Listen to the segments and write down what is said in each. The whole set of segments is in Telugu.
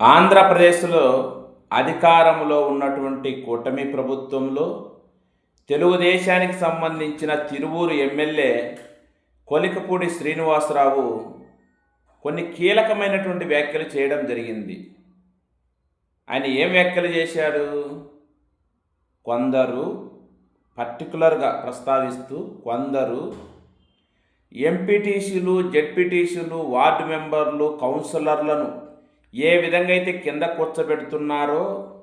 ఆంధ్రప్రదేశ్లో అధికారంలో ఉన్నటువంటి కూటమి ప్రభుత్వంలో తెలుగుదేశానికి సంబంధించిన తిరువూరు ఎమ్మెల్యే కొలికపూడి శ్రీనివాసరావు కొన్ని కీలకమైనటువంటి వ్యాఖ్యలు చేయడం జరిగింది. ఆయన ఏం వ్యాఖ్యలు చేశాడు? కొందరు పర్టికులర్గా ప్రస్తావిస్తూ కొందరు ఎంపీటీసీలు జెడ్పీటీసీలు వార్డు మెంబర్లు కౌన్సిలర్లను ఏ విధంగా అయితే కింద కూర్చోబెడుతున్నారో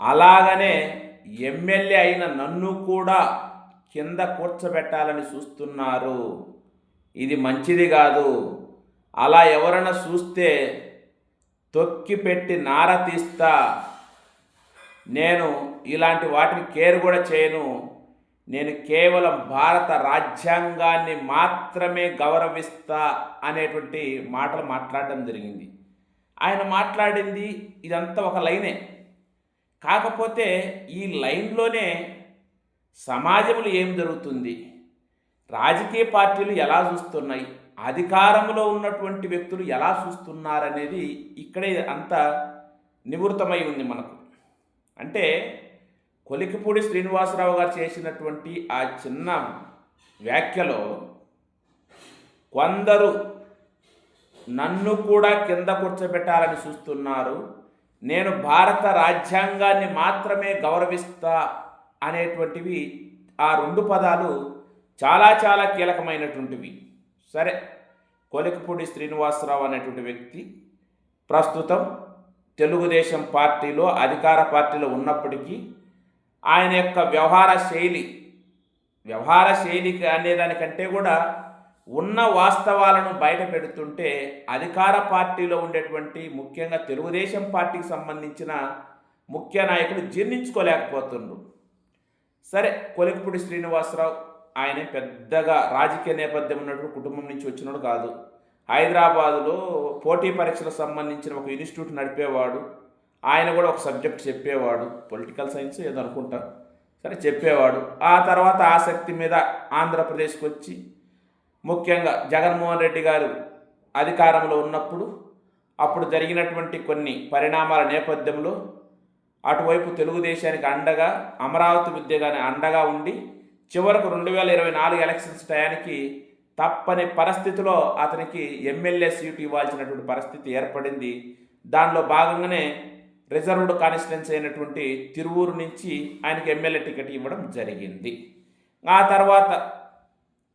అలాగనే ఎమ్మెల్యే అయిన నన్ను కూడా కింద కూర్చోబెట్టాలని చూస్తున్నారు. ఇది మంచిది కాదు. అలా ఎవరైనా చూస్తే తొక్కి పెట్టి నార తీస్తా. నేను ఇలాంటి వాటిని కేర్ కూడా చేయను. నేను కేవలం భారత రాజ్యాంగాన్ని మాత్రమే గౌరవిస్తా అనేటువంటి మాటలు మాట్లాడడం జరిగింది. ఆయన మాట్లాడింది ఇదంతా ఒక లైనే. కాకపోతే ఈ లైన్లోనే సమాజంలో ఏం జరుగుతుంది? రాజకీయ పార్టీలు ఎలా చూస్తున్నాయి? అధికారంలో ఉన్నటువంటి వ్యక్తులు ఎలా చూస్తున్నారనేది ఇక్కడే అంత నివృత్తమై ఉంది మనకు. అంటే కొలికిపూడి శ్రీనివాసరావు గారు చేసినటువంటి ఆ చిన్న వ్యాఖ్యలో కొందరు నన్ను కూడా కింద కూర్చోబెట్టాలని చూస్తున్నారు. నేను భారత రాజ్యాంగాన్ని మాత్రమే గౌరవిస్తా అనేటువంటివి ఆ రెండు పదాలు చాలా చాలా కీలకమైనటువంటివి. సరే కొలికపూడి శ్రీనివాసరావు అనేటువంటి వ్యక్తి ప్రస్తుతం తెలుగుదేశం పార్టీలో అధికార పార్టీలో ఉన్నప్పటికీ ఆయన యొక్క వ్యవహార శైలి వ్యవహార శైలి అనేదానికంటే కూడా ఉన్న వాస్తవాలను బయట పెడుతుంటే అధికార పార్టీలో ఉండేటువంటి ముఖ్యంగా తెలుగుదేశం పార్టీకి సంబంధించిన ముఖ్య నాయకులు జీర్ణించుకోలేకపోతుండ్రు. సరే కొలికపూడి శ్రీనివాసరావు ఆయన పెద్దగా రాజకీయ నేపథ్యం ఉన్నటువంటి కుటుంబం నుంచి వచ్చినాడు కాదు. హైదరాబాదులో పోటీ పరీక్షలకు సంబంధించిన ఒక ఇన్స్టిట్యూట్ నడిపేవాడు. ఆయన కూడా ఒక సబ్జెక్ట్ చెప్పేవాడు. పొలిటికల్ సైన్స్ ఏదో అనుకుంటా. సరే చెప్పేవాడు. ఆ తర్వాత ఆసక్తి మీద ఆంధ్రప్రదేశ్కి వచ్చి ముఖ్యంగా జగన్మోహన్ రెడ్డి గారు అధికారంలో ఉన్నప్పుడు అప్పుడు జరిగినటువంటి కొన్ని పరిణామాల నేపథ్యంలో అటువైపు తెలుగుదేశానికి అండగా అమరావతి ఉద్యోగాన్ని అండగా ఉండి చివరకు రెండు వేల ఇరవై నాలుగు ఎలక్షన్స్ టయానికి తప్పని పరిస్థితిలో అతనికి ఎమ్మెల్యే సీటు ఇవ్వాల్సినటువంటి పరిస్థితి ఏర్పడింది. దానిలో భాగంగానే రిజర్వ్డ్ కాన్స్టిట్యున్సీ అయినటువంటి తిరువూరు నుంచి ఆయనకి ఎమ్మెల్యే టికెట్ ఇవ్వడం జరిగింది. ఆ తర్వాత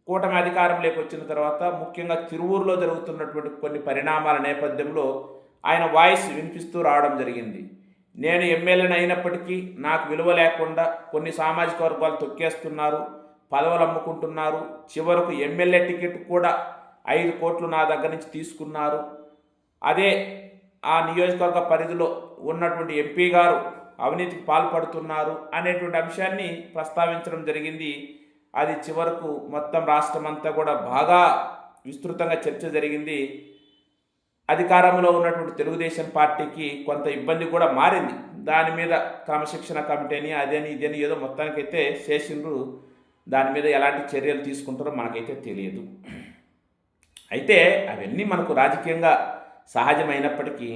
కూటమి అధికారంలోకి వచ్చిన తర్వాత ముఖ్యంగా తిరువూరులో జరుగుతున్నటువంటి కొన్ని పరిణామాల నేపథ్యంలో ఆయన వాయిస్ వినిపిస్తూ రావడం జరిగింది. నేను ఎమ్మెల్యేని అయినప్పటికీ నాకు విలువ లేకుండా కొన్ని సామాజిక వర్గాలు తొక్కేస్తున్నారు పదవులు అమ్ముకుంటున్నారు చివరకు ఎమ్మెల్యే టికెట్ కూడా ఐదు కోట్లు నా దగ్గర నుంచి తీసుకున్నారు. అదే ఆ నియోజకవర్గ పరిధిలో ఉన్నటువంటి ఎంపీ గారు అవినీతికి పాల్పడుతున్నారు అనేటువంటి అంశాన్ని ప్రస్తావించడం జరిగింది. అది చివరకు మొత్తం రాష్ట్రం అంతా కూడా బాగా విస్తృతంగా చర్చ జరిగింది. అధికారంలో ఉన్నటువంటి తెలుగుదేశం పార్టీకి కొంత ఇబ్బంది కూడా మారింది. దాని మీద క్రమశిక్షణ కమిటీని అదని ఇదని ఏదో మొత్తానికైతే చేసిండ్రు. దాని మీద ఎలాంటి చర్యలు తీసుకుంటారో మనకైతే తెలియదు. అయితే అవన్నీ మనకు రాజకీయంగా సహజమైనప్పటికీ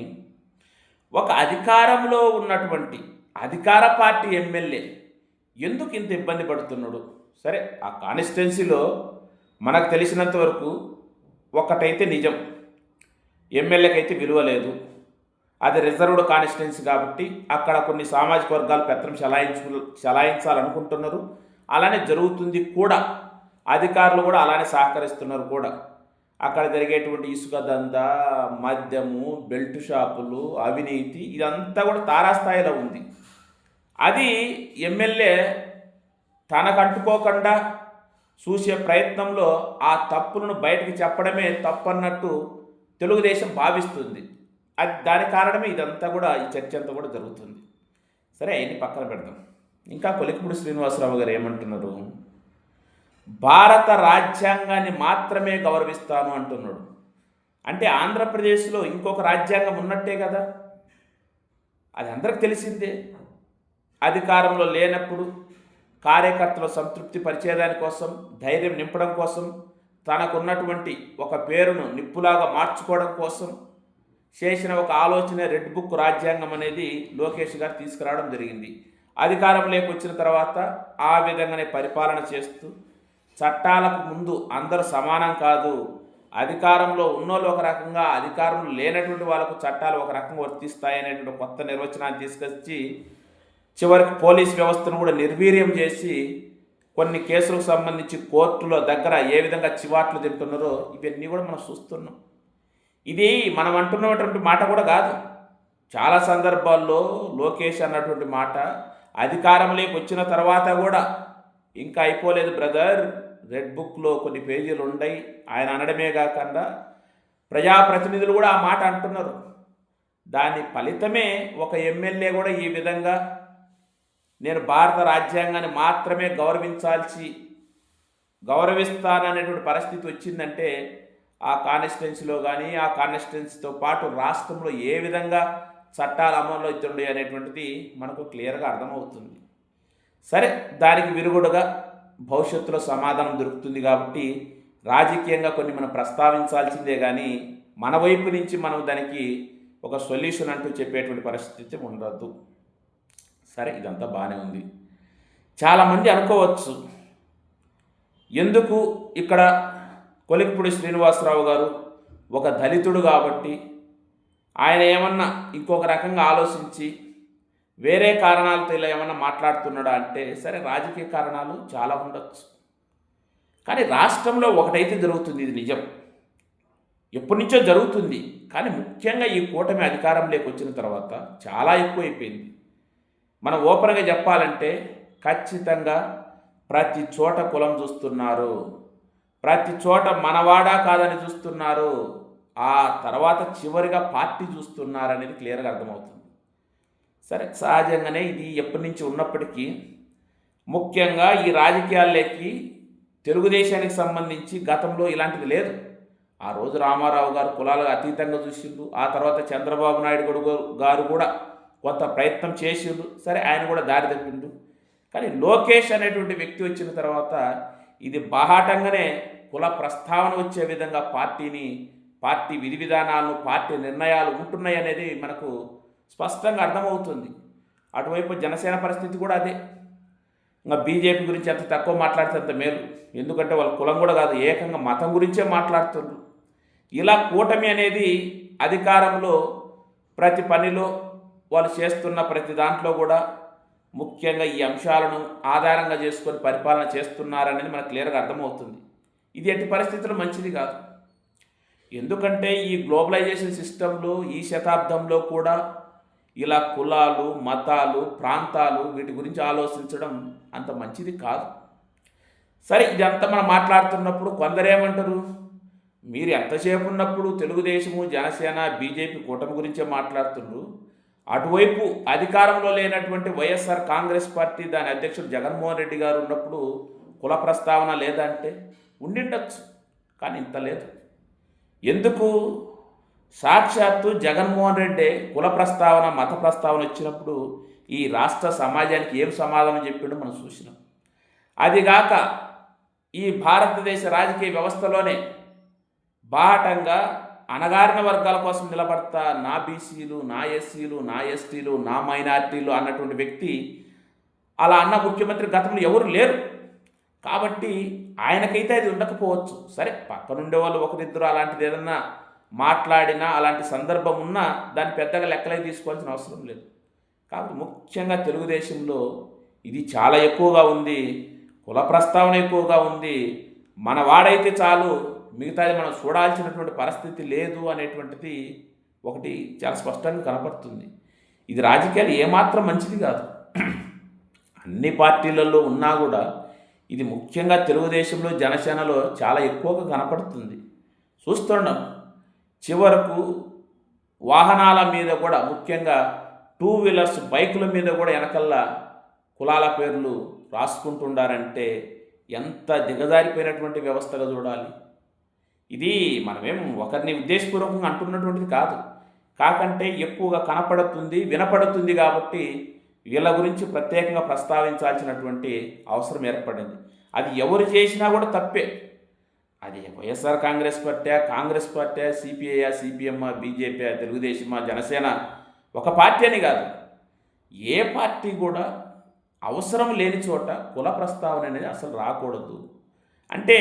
ఒక అధికారంలో ఉన్నటువంటి అధికార పార్టీ ఎమ్మెల్యే ఎందుకు ఇంత ఇబ్బంది పడుతున్నాడు? సరే ఆ కాన్స్టిట్యున్సీలో మనకు తెలిసినంత వరకు ఒకటైతే నిజం. ఎమ్మెల్యేకైతే అయితే విలువ లేదు. అది రిజర్వ్డ్ కాన్స్టిట్యున్సీ కాబట్టి అక్కడ కొన్ని సామాజిక వర్గాలు పెత్తనం చలాయించు చలాయించాలనుకుంటున్నారు. అలానే జరుగుతుంది కూడా. అధికారులు కూడా అలానే సహకరిస్తున్నారు కూడా. అక్కడ జరిగేటువంటి ఇసుక దందా మద్యము బెల్ట్ షాపులు అవినీతి ఇదంతా కూడా తారాస్థాయిలో ఉంది. అది ఎమ్మెల్యే తనకు అంటుకోకుండా చూసే ప్రయత్నంలో ఆ తప్పులను బయటకు చెప్పడమే తప్పన్నట్టు తెలుగుదేశం భావిస్తుంది. అది దాని కారణమే ఇదంతా కూడా ఈ చర్చ అంతా కూడా జరుగుతుంది. సరే అవన్నీ పక్కన పెడదాం. ఇంకా కొలికపూడి శ్రీనివాసరావు గారు ఏమంటున్నారు? భారత రాజ్యాంగాన్ని మాత్రమే గౌరవిస్తాను అంటున్నాడు. అంటే ఆంధ్రప్రదేశ్లో ఇంకొక రాజ్యాంగం ఉన్నట్టే కదా? అది అందరికి తెలిసిందే. అధికారంలో లేనప్పుడు కార్యకర్తలు సంతృప్తి పరిచేదాని కోసం ధైర్యం నింపడం కోసం తనకున్నటువంటి ఒక పేరును నిప్పులాగా మార్చుకోవడం కోసం చేసిన ఒక ఆలోచన రెడ్ బుక్ రాజ్యాంగం అనేది లోకేష్ గారు తీసుకురావడం జరిగింది. అధికారంలోకి వచ్చిన తర్వాత ఆ విధంగానే పరిపాలన చేస్తూ చట్టాలకు ముందు అందరూ సమానం కాదు అధికారంలో ఉన్నోళ్ళు ఒక రకంగా అధికారంలో లేనటువంటి వాళ్ళకు చట్టాలు ఒక రకంగా వర్తిస్తాయి అనేటువంటి కొత్త నిర్వచనాన్ని తీసుకొచ్చి చివరికి పోలీస్ వ్యవస్థను కూడా నిర్వీర్యం చేసి కొన్ని కేసులకు సంబంధించి కోర్టులో దగ్గర ఏ విధంగా చివాట్లు తింటున్నారో ఇవన్నీ కూడా మనం చూస్తున్నాం. ఇది మనం అంటున్నటువంటి మాట కూడా కాదు. చాలా సందర్భాల్లో లోకేష్ అన్నటువంటి మాట అధికారంలోకి వచ్చిన తర్వాత కూడా ఇంకా అయిపోలేదు బ్రదర్ రెడ్ బుక్లో కొన్ని పేజీలు ఉన్నాయి ఆయన అనడమే కాకుండా ప్రజాప్రతినిధులు కూడా ఆ మాట అంటున్నారు. దాని ఫలితమే ఒక ఎమ్మెల్యే కూడా ఈ విధంగా నేను భారత రాజ్యాంగాన్ని మాత్రమే గౌరవించాల్సి గౌరవిస్తాననేటువంటి పరిస్థితి వచ్చిందంటే ఆ కాన్స్టిట్యున్సీలో కానీ ఆ కాన్స్టిట్యున్సీతో పాటు రాష్ట్రంలో ఏ విధంగా చట్టాలు అమల్లో అవుతుండే అనేటువంటిది మనకు క్లియర్గా అర్థమవుతుంది. సరే దానికి విరుగుడుగా భవిష్యత్తులో సమాధానం దొరుకుతుంది కాబట్టి రాజకీయంగా కొన్ని మనం ప్రస్తావించాల్సిందే కానీ మన వైపు నుంచి మనం దానికి ఒక సొల్యూషన్ అంటూ చెప్పేటువంటి పరిస్థితి ఉండద్దు సరే ఇదంతా బాగానే ఉంది. చాలామంది అనుకోవచ్చు ఎందుకు ఇక్కడ కొలిక్పూడి శ్రీనివాసరావు గారు ఒక దళితుడు కాబట్టి ఆయన ఏమన్నా ఇంకొక రకంగా ఆలోచించి వేరే కారణాలతో ఇలా ఏమన్నా మాట్లాడుతున్నాడా అంటే సరే రాజకీయ కారణాలు చాలా ఉండొచ్చు. కానీ రాష్ట్రంలో ఒకటైతే జరుగుతుంది ఇది నిజం. ఎప్పటి నుంచో జరుగుతుంది కానీ ముఖ్యంగా ఈ కూటమి అధికారంలోకి వచ్చిన తర్వాత చాలా ఎక్కువైపోయింది. మనం ఓపెన్గా చెప్పాలంటే ఖచ్చితంగా ప్రతి చోట కులం చూస్తున్నారు. ప్రతి చోట మనవాడా కాదని చూస్తున్నారు. ఆ తర్వాత చివరిగా పార్టీ చూస్తున్నారు అనేది క్లియర్గా అర్థమవుతుంది. సరే సహజంగానే ఇది ఎప్పటి నుంచి ఉన్నప్పటికీ ముఖ్యంగా ఈ రాజకీయాల్లోకి తెలుగుదేశానికి సంబంధించి గతంలో ఇలాంటిది లేదు. ఆ రోజు రామారావు గారు కులాలకు అతీతంగా చూసిండు ఆ తర్వాత చంద్రబాబు నాయుడు గారు గారు కూడా కొంత ప్రయత్నం చేసిండు సరే ఆయన కూడా దారి తప్పిండు. కానీ లోకేష్ అనేటువంటి వ్యక్తి వచ్చిన తర్వాత ఇది బాహాటంగానే కుల ప్రస్తావన వచ్చే విధంగా పార్టీని పార్టీ విధి విధానాలు పార్టీ నిర్ణయాలు ఉంటున్నాయి అనేది మనకు స్పష్టంగా అర్థమవుతుంది. అటువైపు జనసేన పరిస్థితి కూడా అదే. ఇంకా బీజేపీ గురించి ఎంత తక్కువ మాట్లాడితే అంత మేలు. ఎందుకంటే వాళ్ళ కులం కూడా కాదు ఏకంగా మతం గురించే మాట్లాడుతుండ్రు. ఇలా కూటమి అనేది అధికారంలో ప్రతి పనిలో వాళ్ళు చేస్తున్న ప్రతి దాంట్లో కూడా ముఖ్యంగా ఈ అంశాలను ఆధారంగా చేసుకొని పరిపాలన చేస్తున్నారనేది మనకు క్లియర్గా అర్థమవుతుంది. ఇది ఎట్టి పరిస్థితుల్లో మంచిది కాదు. ఎందుకంటే ఈ గ్లోబలైజేషన్ సిస్టంలో ఈ శతాబ్దంలో కూడా ఇలా కులాలు మతాలు ప్రాంతాలు వీటి గురించి ఆలోచించడం అంత మంచిది కాదు. సరే ఇదంతా మనం మాట్లాడుతున్నప్పుడు కొందరేమంటారు? మీరు ఎంతసేపు ఉన్నప్పుడు తెలుగుదేశము జనసేన బీజేపీ కూటమి గురించే మాట్లాడుతుండ్రు? అటువైపు అధికారంలో లేనటువంటి వైఎస్ఆర్ కాంగ్రెస్ పార్టీ దాని అధ్యక్షుడు జగన్మోహన్ రెడ్డి గారు ఉన్నప్పుడు కుల ప్రస్తావన లేదంటే ఉండిండొచ్చు కానీ ఇంత లేదు. ఎందుకు? సాక్షాత్తు జగన్మోహన్ రెడ్డి కుల ప్రస్తావన మత ప్రస్తావన వచ్చినప్పుడు ఈ రాష్ట్ర సమాజానికి ఏం సమాధానం చెప్పిండో మనం చూసినాం. అదిగాక ఈ భారతదేశ రాజకీయ వ్యవస్థలోనే బాటంగా అణగారిన వర్గాల కోసం నిలబడతా నా బీసీలు నా ఎస్సీలు నా ఎస్టీలు నా మైనార్టీలు అన్నటువంటి వ్యక్తి అలా అన్న ముఖ్యమంత్రి గతంలో ఎవరు లేరు. కాబట్టి ఆయనకైతే అది ఉండకపోవచ్చు. సరే పక్కనుండే వాళ్ళు ఒకరిద్దరు అలాంటిది ఏదన్నా మాట్లాడినా అలాంటి సందర్భం ఉన్నా దాన్ని పెద్దగా లెక్కలే తీసుకోవాల్సిన అవసరం లేదు. కాబట్టి ముఖ్యంగా తెలుగుదేశంలో ఇది చాలా ఎక్కువగా ఉంది కుల ప్రస్తావన ఎక్కువగా ఉంది. మన వాడైతే చాలు మిగతాది మనం చూడాల్సినటువంటి పరిస్థితి లేదు అనేటువంటిది ఒకటి చాలా స్పష్టంగా కనపడుతుంది. ఇది రాజకీయాలు ఏమాత్రం మంచిది కాదు. అన్ని పార్టీలలో ఉన్నా కూడా ఇది ముఖ్యంగా తెలుగుదేశంలో జనసేనలో చాలా ఎక్కువగా కనపడుతుంది. చూస్తున్నాం. చివరకు వాహనాల మీద కూడా ముఖ్యంగా టూ వీలర్స్ బైకుల మీద కూడా వెనకల్లా కులాల పేర్లు రాసుకుంటుండారంటే ఎంత దిగజారిపోయినటువంటి వ్యవస్థగా చూడాలి. ఇది మనమేం ఒకరిని ఉద్దేశపూర్వకంగా అంటున్నటువంటిది కాదు. కాకంటే ఎక్కువగా కనపడుతుంది వినపడుతుంది కాబట్టి వీళ్ళ గురించి ప్రత్యేకంగా ప్రస్తావించాల్సినటువంటి అవసరం ఏర్పడింది. అది ఎవరు చేసినా కూడా తప్పే. అది YSR Congress party Congress party CPI CPM BJP తెలుగుదేశమా Janasena ఒక పార్టీ అని కాదు. ఏ పార్టీ కూడా అవసరం లేని చోట కుల ప్రస్తావన అనేది అసలు రాకూడదు. అంటే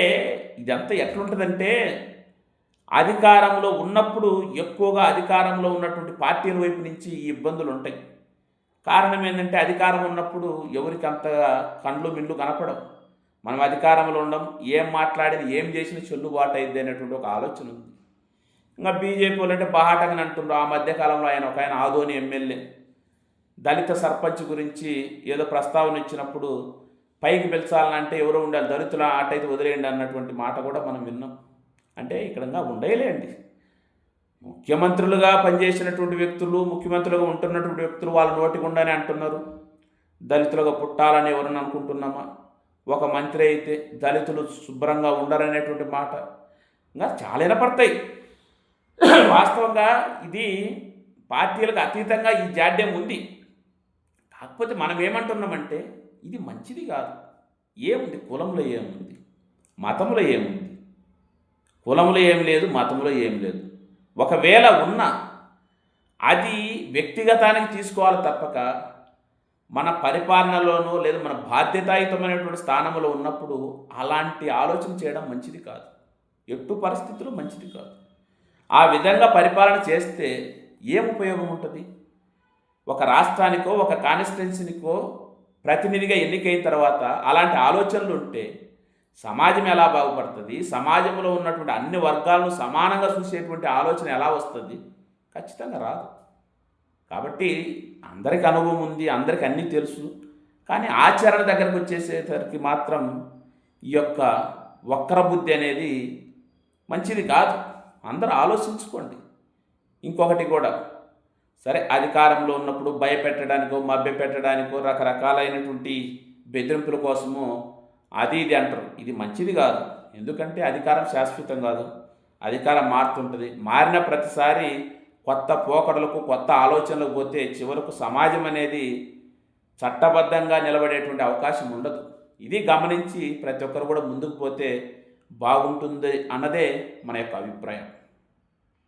ఇదంతా ఎట్లుంటుందంటే అధికారంలో ఉన్నప్పుడు ఎక్కువగా అధికారంలో ఉన్నటువంటి పార్టీల వైపు నుంచి ఈ ఇబ్బందులు ఉంటాయి. కారణం ఏంటంటే అధికారం ఉన్నప్పుడు ఎవరికి అంతగా కండ్లు మిండ్లు కనపడవు. మనం అధికారంలో ఉండం ఏం మాట్లాడేది ఏం చేసినా చెల్లుబాటు అయింది అనేటువంటి ఒక ఆలోచన ఉంది. ఇంకా బీజేపీ వాళ్ళు అంటే బాహాటంగా అంటుండ్రు ఆ మధ్యకాలంలో ఆయన ఒక ఆయన ఆదోని ఎమ్మెల్యే. దళిత సర్పంచ్ గురించి ఏదో ప్రస్తావన ఇచ్చినప్పుడు పైకి పిలిచాలంటే ఎవరో ఉండాలి దళితుల ఆటైతే వదిలేయండి అన్నటువంటి మాట కూడా మనం విన్నాం. అంటే ఇక్కడ ఉండేలేండి. ముఖ్యమంత్రులుగా పనిచేసినటువంటి వ్యక్తులు ముఖ్యమంత్రులుగా ఉంటున్నటువంటి వ్యక్తులు వాళ్ళ నోటి గుండానే అంటున్నారు. దళితులుగా పుట్టాలని ఎవరని అనుకుంటున్నామా? ఒక మంత్రి అయితే దళితులు శుభ్రంగా ఉండరనేటువంటి మాట ఇంకా చాలా వినపడతాయి. వాస్తవంగా ఇది పార్టీలకు అతీతంగా ఈ జాడ్యం ఉంది. కాకపోతే మనం ఏమంటున్నామంటే ఇది మంచిది కాదు. ఏముంది? కులంలో ఏముంది? మతంలో ఏముంది? కులంలో ఏం లేదు మతంలో ఏం లేదు. ఒకవేళ ఉన్నా అది వ్యక్తిగతానికి తీసుకోవాలి తప్పక. మన పరిపాలనలోనో లేదా మన బాధ్యతాయుతమైనటువంటి స్థానంలో ఉన్నప్పుడు అలాంటి ఆలోచన చేయడం మంచిది కాదు. ఎట్టు పరిస్థితులు మంచిది కాదు. ఆ విధంగా పరిపాలన చేస్తే ఏం ఉపయోగం ఉంటుంది? ఒక రాష్ట్రానికో ఒక కాన్స్టిట్యున్సీనికో ప్రతినిధిగా ఎన్నికైన తర్వాత అలాంటి ఆలోచనలు ఉంటే సమాజం ఎలా బాగుపడుతుంది? సమాజంలో ఉన్నటువంటి అన్ని వర్గాలను సమానంగా చూసేటువంటి ఆలోచన ఎలా వస్తుంది? ఖచ్చితంగా రాదు. కాబట్టి అందరికి అనుభవం ఉంది అందరికి అన్నీ తెలుసు. కానీ ఆచరణ దగ్గరకు వచ్చేసేసరికి మాత్రం ఈ యొక్క వక్ర బుద్ధి అనేది మంచిది కాదు. అందరూ ఆలోచించుకోండి. ఇంకొకటి కూడా సరే అధికారంలో ఉన్నప్పుడు భయపెట్టడానికో మభ్యపెట్టడానికో రకరకాలైనటువంటి బెదిరింపుల కోసము అది ఇది అంటారు. ఇది మంచిది కాదు. ఎందుకంటే అధికారం శాశ్వతం కాదు. అధికారం మారుతుంటుంది. మారిన ప్రతిసారి కొత్త పోకడలకు కొత్త ఆలోచనలకు పోతే చివరకు సమాజం అనేది చట్టబద్ధంగా నిలబడేటువంటి అవకాశం ఉండదు. ఇది గమనించి ప్రతి ఒక్కరు కూడా ముందుకు పోతే బాగుంటుంది అన్నదే మన యొక్క అభిప్రాయం.